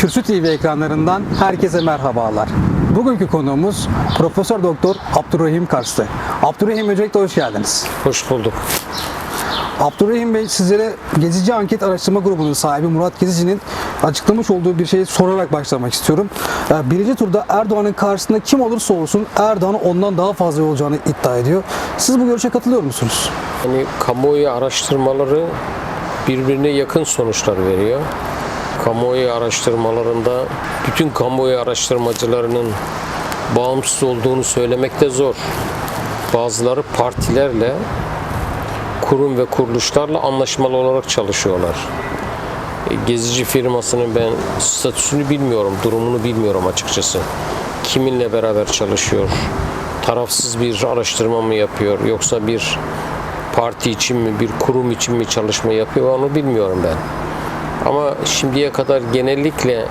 Kürsü TV ekranlarından herkese merhabalar. Bugünkü konuğumuz Profesör Doktor Abdurrahim Karslı. Abdurrahim öncelikle hoş geldiniz. Hoş bulduk. Abdurrahim Bey sizlere Gezici Anket Araştırma Grubu'nun sahibi Murat Gezici'nin açıklamış olduğu bir şeyi sorarak başlamak istiyorum. Ee, Birinci turda Erdoğan'ın karşısında kim olursa olsun Erdoğan'ın ondan daha fazla olacağını iddia ediyor. Siz bu görüşe katılıyor musunuz? Yani kamuoyu araştırmaları birbirine yakın sonuçlar veriyor. Kamuoyu araştırmalarında bütün kamuoyu araştırmacılarının bağımsız olduğunu söylemek de zor. Bazıları partilerle, kurum ve kuruluşlarla anlaşmalı olarak çalışıyorlar. E, Gezici firmasının ben statüsünü bilmiyorum, durumunu bilmiyorum açıkçası. Kiminle beraber çalışıyor? Tarafsız bir araştırma mı yapıyor yoksa bir parti için mi, bir kurum için mi çalışma yapıyor onu bilmiyorum ben. Ama şimdiye kadar genellikle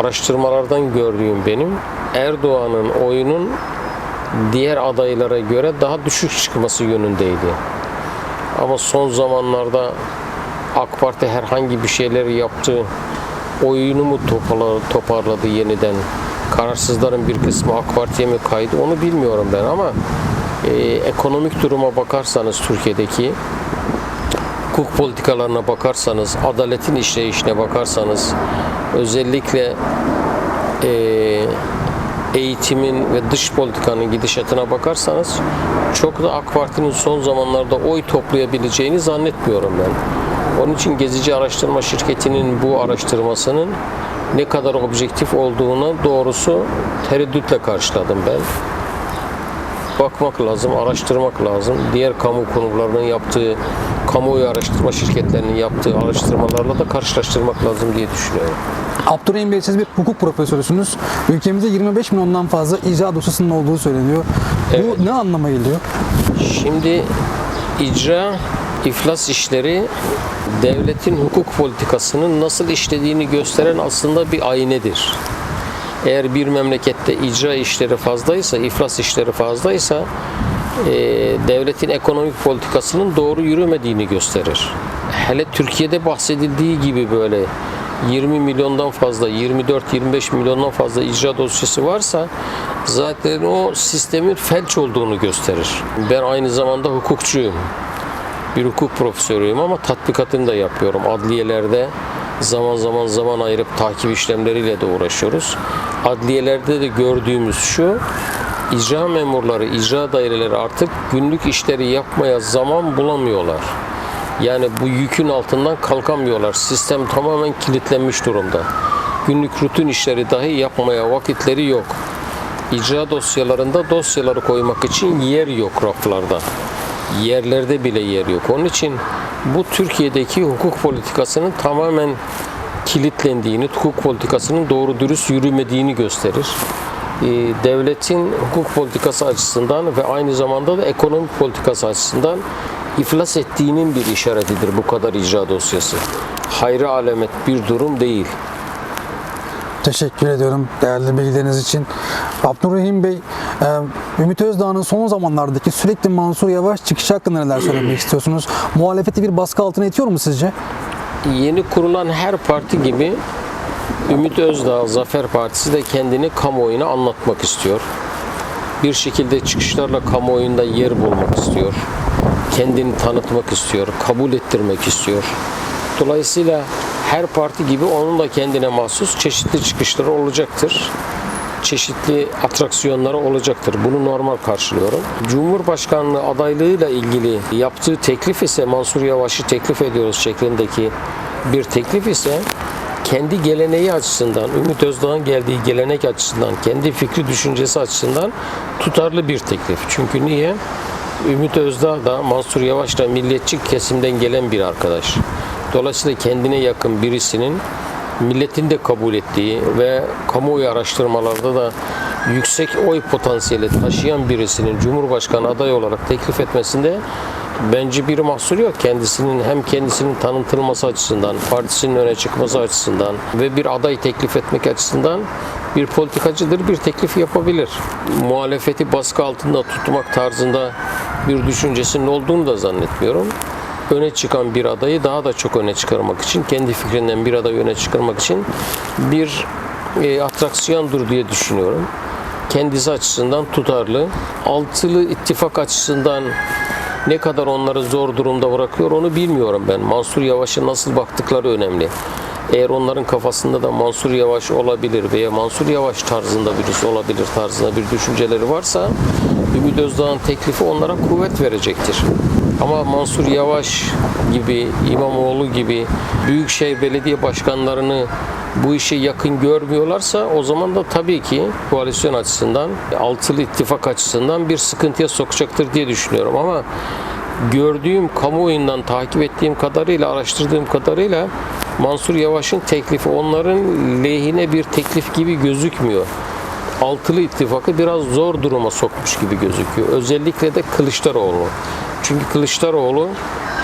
araştırmalardan gördüğüm benim Erdoğan'ın oyunun diğer adaylara göre daha düşük çıkması yönündeydi. Ama son zamanlarda AK Parti herhangi bir şeyleri yaptı, oyunu mu toparladı yeniden? Kararsızların bir kısmı AK Parti'ye mi kaydı onu bilmiyorum ben ama e, ekonomik duruma bakarsanız Türkiye'deki hukuk politikalarına bakarsanız, adaletin işleyişine bakarsanız, özellikle e, eğitimin ve dış politikanın gidişatına bakarsanız çok da AK Parti'nin son zamanlarda oy toplayabileceğini zannetmiyorum ben. Onun için Gezici Araştırma Şirketi'nin bu araştırmasının ne kadar objektif olduğunu doğrusu tereddütle karşıladım ben bakmak lazım, araştırmak lazım. Diğer kamu kurumlarının yaptığı, kamuoyu araştırma şirketlerinin yaptığı araştırmalarla da karşılaştırmak lazım diye düşünüyorum. Abdurrahim Bey siz bir hukuk profesörüsünüz. Ülkemizde 25 milyondan fazla icra dosyasının olduğu söyleniyor. Evet. Bu ne anlama geliyor? Şimdi icra iflas işleri devletin hukuk politikasının nasıl işlediğini gösteren aslında bir aynedir. Eğer bir memlekette icra işleri fazlaysa, iflas işleri fazlaysa e, devletin ekonomik politikasının doğru yürümediğini gösterir. Hele Türkiye'de bahsedildiği gibi böyle 20 milyondan fazla, 24-25 milyondan fazla icra dosyası varsa zaten o sistemin felç olduğunu gösterir. Ben aynı zamanda hukukçuyum bir hukuk profesörüyüm ama tatbikatını da yapıyorum. Adliyelerde zaman zaman zaman ayırıp takip işlemleriyle de uğraşıyoruz. Adliyelerde de gördüğümüz şu, icra memurları, icra daireleri artık günlük işleri yapmaya zaman bulamıyorlar. Yani bu yükün altından kalkamıyorlar. Sistem tamamen kilitlenmiş durumda. Günlük rutin işleri dahi yapmaya vakitleri yok. İcra dosyalarında dosyaları koymak için yer yok raflarda yerlerde bile yer yok. Onun için bu Türkiye'deki hukuk politikasının tamamen kilitlendiğini, hukuk politikasının doğru dürüst yürümediğini gösterir. Ee, Devletin hukuk politikası açısından ve aynı zamanda da ekonomik politikası açısından iflas ettiğinin bir işaretidir bu kadar icra dosyası. Hayra alamet bir durum değil. Teşekkür ediyorum değerli bilgileriniz için. Abdurrahim Bey, e, Ümit Özdağ'ın son zamanlardaki sürekli Mansur Yavaş çıkışı hakkında neler söylemek istiyorsunuz? Muhalefeti bir baskı altına itiyor mu sizce? yeni kurulan her parti gibi Ümit Özdağ Zafer Partisi de kendini kamuoyuna anlatmak istiyor. Bir şekilde çıkışlarla kamuoyunda yer bulmak istiyor. Kendini tanıtmak istiyor, kabul ettirmek istiyor. Dolayısıyla her parti gibi onun da kendine mahsus çeşitli çıkışları olacaktır. Çeşitli atraksiyonları olacaktır. Bunu normal karşılıyorum. Cumhurbaşkanlığı adaylığıyla ilgili yaptığı teklif ise Mansur Yavaş'ı teklif ediyoruz şeklindeki bir teklif ise kendi geleneği açısından, Ümit Özdağ'ın geldiği gelenek açısından, kendi fikri düşüncesi açısından tutarlı bir teklif. Çünkü niye? Ümit Özdağ da Mansur Yavaş da milliyetçi kesimden gelen bir arkadaş. Dolayısıyla kendine yakın birisinin milletin de kabul ettiği ve kamuoyu araştırmalarda da yüksek oy potansiyeli taşıyan birisinin Cumhurbaşkanı adayı olarak teklif etmesinde bence bir mahsur yok. Kendisinin hem kendisinin tanıtılması açısından, partisinin öne çıkması açısından ve bir aday teklif etmek açısından bir politikacıdır, bir teklif yapabilir. Muhalefeti baskı altında tutmak tarzında bir düşüncesinin olduğunu da zannetmiyorum. Öne çıkan bir adayı daha da çok öne çıkarmak için, kendi fikrinden bir adayı öne çıkarmak için bir e, atraksiyondur diye düşünüyorum. Kendisi açısından tutarlı. Altılı ittifak açısından ne kadar onları zor durumda bırakıyor onu bilmiyorum ben. Mansur Yavaş'a nasıl baktıkları önemli. Eğer onların kafasında da Mansur Yavaş olabilir veya Mansur Yavaş tarzında birisi olabilir tarzında bir düşünceleri varsa Ümit Özdağ'ın teklifi onlara kuvvet verecektir. Ama Mansur Yavaş gibi, İmamoğlu gibi büyükşehir belediye başkanlarını bu işe yakın görmüyorlarsa o zaman da tabii ki koalisyon açısından, altılı ittifak açısından bir sıkıntıya sokacaktır diye düşünüyorum ama gördüğüm kamuoyundan takip ettiğim kadarıyla, araştırdığım kadarıyla Mansur Yavaş'ın teklifi onların lehine bir teklif gibi gözükmüyor. Altılı ittifakı biraz zor duruma sokmuş gibi gözüküyor. Özellikle de Kılıçdaroğlu. Çünkü Kılıçdaroğlu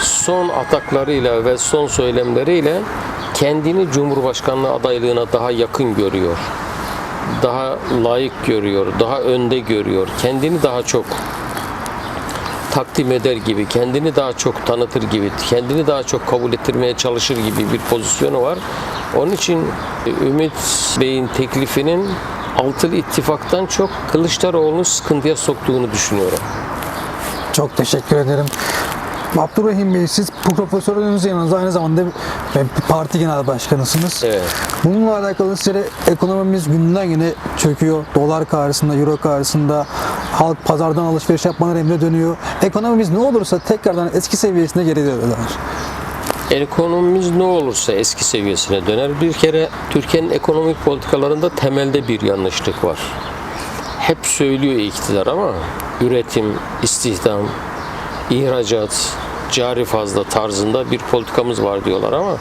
son ataklarıyla ve son söylemleriyle kendini Cumhurbaşkanlığı adaylığına daha yakın görüyor. Daha layık görüyor, daha önde görüyor. Kendini daha çok takdim eder gibi, kendini daha çok tanıtır gibi, kendini daha çok kabul ettirmeye çalışır gibi bir pozisyonu var. Onun için Ümit Bey'in teklifinin altılı ittifaktan çok Kılıçdaroğlu'nu sıkıntıya soktuğunu düşünüyorum. Çok teşekkür ederim. Abdurrahim Bey siz bu profesörünüz yanınızda aynı zamanda parti genel başkanısınız. Evet. Bununla alakalı size ekonomimiz günden güne çöküyor. Dolar karşısında, euro karşısında halk pazardan alışveriş yapmalar emre dönüyor. Ekonomimiz ne olursa tekrardan eski seviyesine geri döner. Ekonomimiz ne olursa eski seviyesine döner. Bir kere Türkiye'nin ekonomik politikalarında temelde bir yanlışlık var. Hep söylüyor iktidar ama üretim, istihdam, ihracat, cari fazla tarzında bir politikamız var diyorlar ama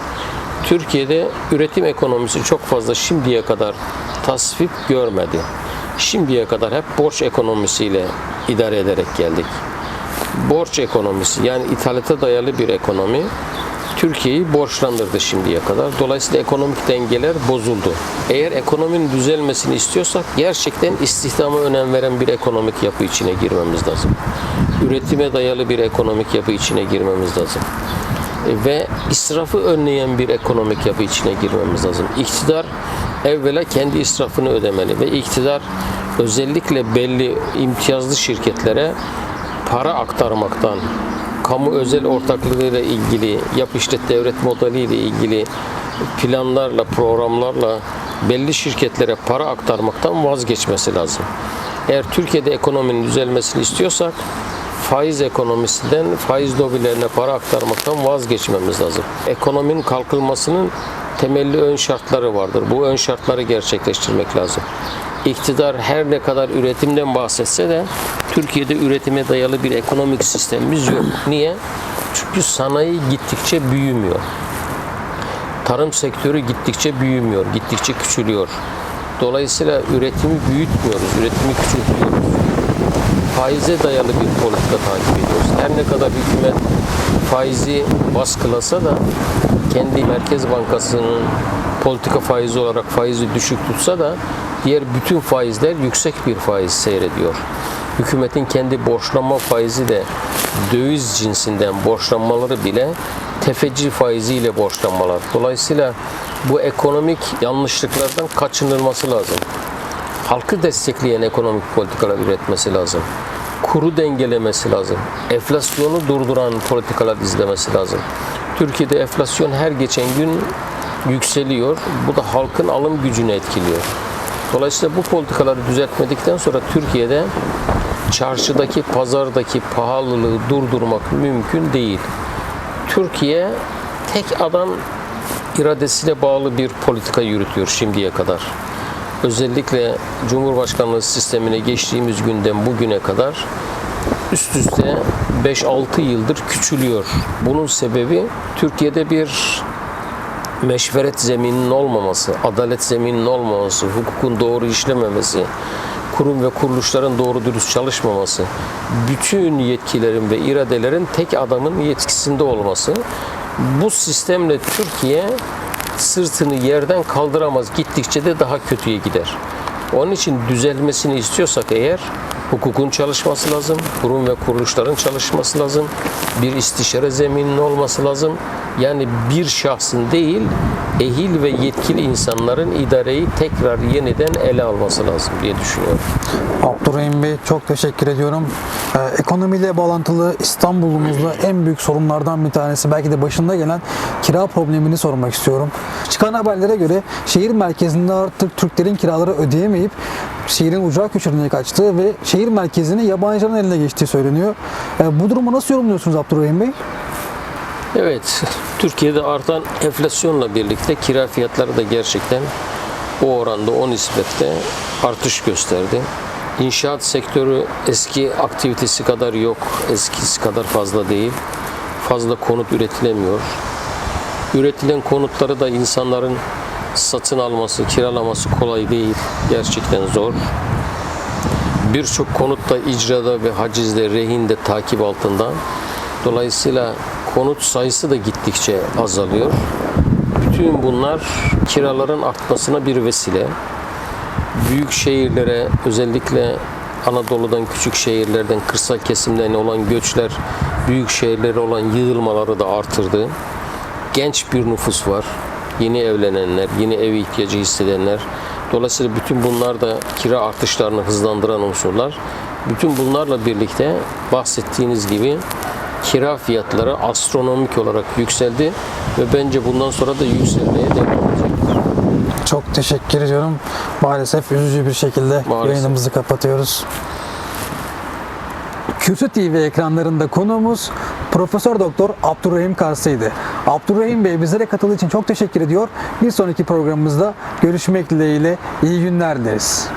Türkiye'de üretim ekonomisi çok fazla şimdiye kadar tasvip görmedi. Şimdiye kadar hep borç ekonomisiyle idare ederek geldik. Borç ekonomisi yani ithalata dayalı bir ekonomi Türkiye'yi borçlandırdı şimdiye kadar. Dolayısıyla ekonomik dengeler bozuldu. Eğer ekonominin düzelmesini istiyorsak gerçekten istihdama önem veren bir ekonomik yapı içine girmemiz lazım. Üretime dayalı bir ekonomik yapı içine girmemiz lazım. E, Ve israfı önleyen bir ekonomik yapı içine girmemiz lazım. İktidar evvela kendi israfını ödemeli ve iktidar özellikle belli imtiyazlı şirketlere para aktarmaktan, kamu özel ortaklığıyla ilgili, yap işlet devlet modeliyle ilgili planlarla, programlarla belli şirketlere para aktarmaktan vazgeçmesi lazım. Eğer Türkiye'de ekonominin düzelmesini istiyorsak faiz ekonomisinden faiz lobilerine para aktarmaktan vazgeçmemiz lazım. Ekonominin kalkınmasının temelli ön şartları vardır. Bu ön şartları gerçekleştirmek lazım. İktidar her ne kadar üretimden bahsetse de Türkiye'de üretime dayalı bir ekonomik sistemimiz yok. Niye? Çünkü sanayi gittikçe büyümüyor. Tarım sektörü gittikçe büyümüyor, gittikçe küçülüyor. Dolayısıyla üretimi büyütmüyoruz, üretimi küçültüyoruz. Faize dayalı bir politika takip ediyoruz. Her ne kadar hükümet faizi baskılasa da kendi Merkez Bankası'nın politika faizi olarak faizi düşük tutsa da diğer bütün faizler yüksek bir faiz seyrediyor. Hükümetin kendi borçlanma faizi de döviz cinsinden borçlanmaları bile tefeci faiziyle borçlanmalar. Dolayısıyla bu ekonomik yanlışlıklardan kaçınılması lazım. Halkı destekleyen ekonomik politikalar üretmesi lazım. Kuru dengelemesi lazım. Enflasyonu durduran politikalar izlemesi lazım. Türkiye'de enflasyon her geçen gün yükseliyor. Bu da halkın alım gücünü etkiliyor. Dolayısıyla bu politikaları düzeltmedikten sonra Türkiye'de çarşıdaki, pazardaki pahalılığı durdurmak mümkün değil. Türkiye tek adam iradesine bağlı bir politika yürütüyor şimdiye kadar. Özellikle Cumhurbaşkanlığı sistemine geçtiğimiz günden bugüne kadar üst üste 5-6 yıldır küçülüyor. Bunun sebebi Türkiye'de bir meşveret zemininin olmaması, adalet zemininin olmaması, hukukun doğru işlememesi, kurum ve kuruluşların doğru dürüst çalışmaması, bütün yetkilerin ve iradelerin tek adamın yetkisinde olması. Bu sistemle Türkiye sırtını yerden kaldıramaz. Gittikçe de daha kötüye gider. Onun için düzelmesini istiyorsak eğer Hukukun çalışması lazım, kurum ve kuruluşların çalışması lazım, bir istişare zemininin olması lazım. Yani bir şahsın değil, ehil ve yetkili insanların idareyi tekrar yeniden ele alması lazım diye düşünüyorum. Abdurrahim Bey çok teşekkür ediyorum. Ee, ekonomiyle bağlantılı İstanbul'umuzda en büyük sorunlardan bir tanesi belki de başında gelen kira problemini sormak istiyorum. Çıkan haberlere göre şehir merkezinde artık Türklerin kiraları ödeyemeyip şehrin ucra köşelerine kaçtığı ve şehir merkezini yabancıların eline geçtiği söyleniyor. Ee, bu durumu nasıl yorumluyorsunuz Abdurrahim Bey? Evet, Türkiye'de artan enflasyonla birlikte kira fiyatları da gerçekten o oranda, o nispette artış gösterdi. İnşaat sektörü eski aktivitesi kadar yok, eskisi kadar fazla değil. Fazla konut üretilemiyor. Üretilen konutları da insanların satın alması, kiralaması kolay değil. Gerçekten zor. Birçok konutta icrada ve hacizde, rehinde takip altında. Dolayısıyla konut sayısı da gittikçe azalıyor. Bütün bunlar kiraların artmasına bir vesile. Büyük şehirlere özellikle Anadolu'dan küçük şehirlerden kırsal kesimden olan göçler büyük şehirlere olan yığılmaları da artırdı. Genç bir nüfus var. Yeni evlenenler, yeni ev ihtiyacı hissedenler. Dolayısıyla bütün bunlar da kira artışlarını hızlandıran unsurlar. Bütün bunlarla birlikte bahsettiğiniz gibi kira fiyatları astronomik olarak yükseldi ve bence bundan sonra da yükselmeye devam edecek. Çok teşekkür ediyorum. Maalesef üzücü bir şekilde Maalesef. yayınımızı kapatıyoruz. Kürsü TV ekranlarında konuğumuz Profesör Doktor Abdurrahim Karsı'ydı. Abdurrahim Bey bizlere katıldığı için çok teşekkür ediyor. Bir sonraki programımızda görüşmek dileğiyle iyi günler dileriz.